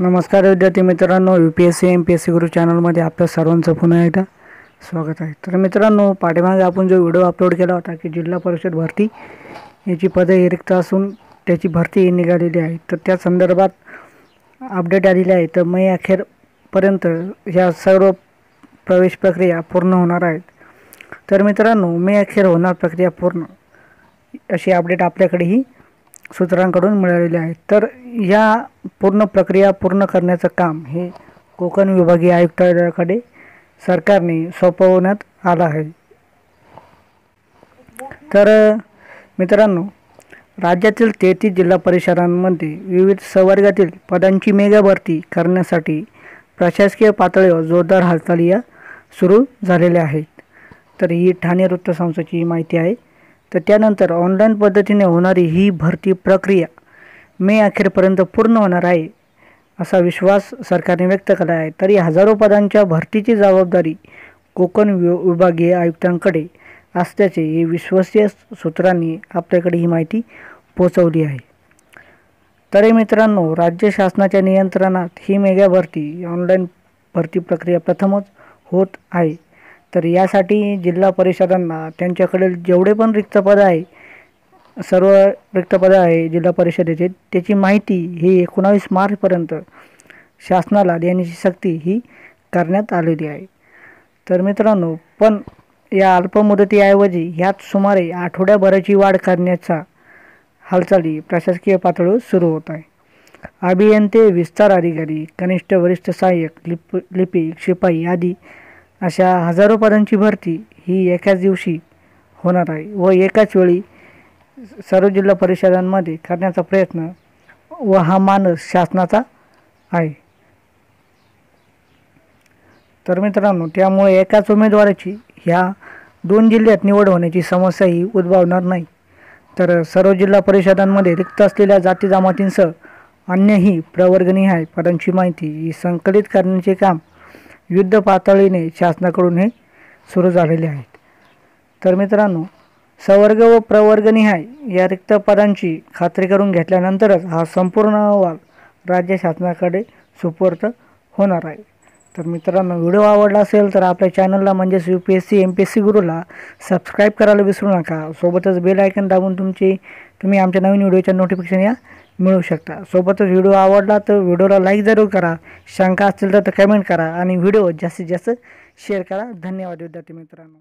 नमस्कार विद्यार्थी मित्रांनो U P S C M P S C Guru चॅनलमध्ये आपल्या सर्वांचं पुन्हा एकदा स्वागत आहे. तर मित्रांनो पाठीमागे आपण जो व्हिडिओ अपलोड केला होता की जिल्हा परिषद भरती याची पदे रिक्त असून त्याची भरती निघालेली आहे. तर त्या संदर्भात अपडेट आलेली आहे. तर मे अखेरपर्यंत ह्या सर्व प्रवेश प्रक्रिया पूर्ण होणार आहेत. तर मित्रांनो मे अखेर होणार प्रक्रिया पूर्ण अशी अपडेट आपल्याकडेही सूत्रांकडून मिळालेली आहे. तर या पूर्ण प्रक्रिया पूर्ण करण्याचं काम हे कोकण विभागीय आयुक्तालयाकडे सरकारने सोपवण्यात आलं आहे. तर मित्रांनो राज्यातील तेहतीस जिल्हा परिषदांमध्ये विविध संवर्गातील पदांची मेगा भरती करण्यासाठी प्रशासकीय पातळीवर जोरदार हालचाली या सुरू झालेल्या आहेत. तर ही ठाणे वृत्तसंस्थेची माहिती आहे. तर त्यानंतर ऑनलाईन पद्धतीने होणारी ही भरती प्रक्रिया मे अखेरपर्यंत पूर्ण होणार आहे असा विश्वास सरकारने व्यक्त केला आहे. तरी हजारो पदांच्या भरतीची जबाबदारी कोकण वि विभागीय आयुक्तांकडे असल्याचे हे विश्वसनीय सूत्रांनी आपल्याकडे ही माहिती पोचवली आहे. तरी मित्रांनो राज्य शासनाच्या नियंत्रणात ही मेगा भरती ऑनलाईन भरती प्रक्रिया प्रथमच होत आहे. तर यासाठी जिल्हा परिषदांना त्यांच्याकडील जेवढे पण रिक्त पद आहे सर्व रिक्तपदं आहे जिल्हा परिषदेचे. त्याची माहिती ही एकोणावीस मार्चपर्यंत शासनाला देण्याची सक्ती ही करण्यात आलेली आहे. तर मित्रांनो पण या अल्पमुदतीऐवजी ह्यात सुमारे आठवड्याभराची वाढ करण्याचा हालचाली प्रशासकीय पातळीवर सुरू होत आहे. अभियंते विस्तार अधिकारी कनिष्ठ वरिष्ठ सहाय्यक लिप लिपिक शिपाई आदी अशा हजारो पदांची भरती ही एकाच दिवशी होणार आहे व एकाच वेळी सर्व जिल्हा परिषदांमध्ये करण्याचा प्रयत्न व हा मानस शासनाचा आहे. तर मित्रांनो त्यामुळे एकाच उमेदवाराची ह्या दोन जिल्ह्यात निवड होण्याची समस्या ही उद्भवणार नाही. तर सर्व जिल्हा परिषदांमध्ये रिक्त असलेल्या जाती जमातींसह अन्यही आहे. पदांची माहिती ही संकलित करण्याचे काम युद्ध पातळीने शासनाकडून हे सुरू झालेले आहेत. तर मित्रांनो सवर्ग व प्रवर्गनिहाय या रिक्त पदांची खात्री करून घेतल्यानंतरच हा संपूर्ण अहवाल राज्य शासनाकडे सुपूर्त होणार आहे. तर मित्रांनो व्हिडिओ आवडला असेल तर आपल्या चॅनलला म्हणजेच U P S C M P S C गुरुला सबस्क्राईब करायला विसरू नका. सोबतच बेल आयकन दाबून तुमची तुम्ही आमच्या नवीन व्हिडिओच्या नोटिफिकेशन या मिळू शकता. सोबतच व्हिडिओ आवडला तर व्हिडिओला लाईक जरूर करा. शंका असतील तर कमेंट करा आणि व्हिडिओ जास्तीत जास्त शेअर करा. धन्यवाद विद्यार्थी मित्रांनो.